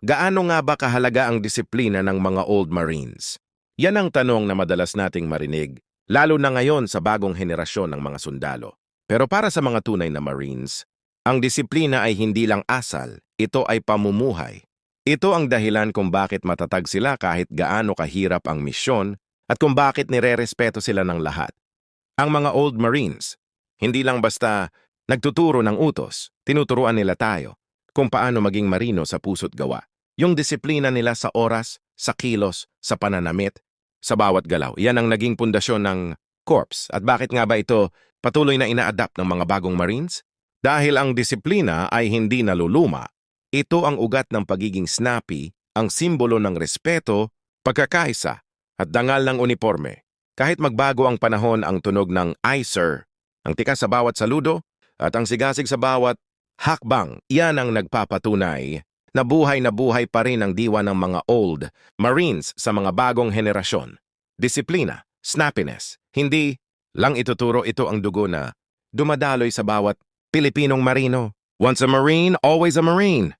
Gaano nga ba kahalaga ang disiplina ng mga old Marines? Yan ang tanong na madalas nating marinig, lalo na ngayon sa bagong henerasyon ng mga sundalo. Pero para sa mga tunay na Marines, ang disiplina ay hindi lang asal, ito ay pamumuhay. Ito ang dahilan kung bakit matatag sila kahit gaano kahirap ang misyon at kung bakit nire-respeto sila ng lahat. Ang mga old Marines, hindi lang basta nagtuturo ng utos, tinuturuan nila tayo kung paano maging marino sa puso't gawa. Yung disiplina nila sa oras, sa kilos, sa pananamit, sa bawat galaw. Yan ang naging pundasyon ng Corps. At bakit nga ba ito patuloy na ina-adapt ng mga bagong Marines? Dahil ang disiplina ay hindi naluluma. Ito ang ugat ng pagiging snappy, ang simbolo ng respeto, pagkakaisa, at dangal ng uniforme. Kahit magbago ang panahon ang tunog ng "I, sir", ang tikas sa bawat saludo, at ang sigasig sa bawat hakbang, yan ang nagpapatunay na buhay na buhay pa rin ang diwa ng mga old Marines sa mga bagong henerasyon. Disiplina, snappiness, hindi lang ituturo ito ang dugo na dumadaloy sa bawat Pilipinong Marino. Once a Marine, always a Marine.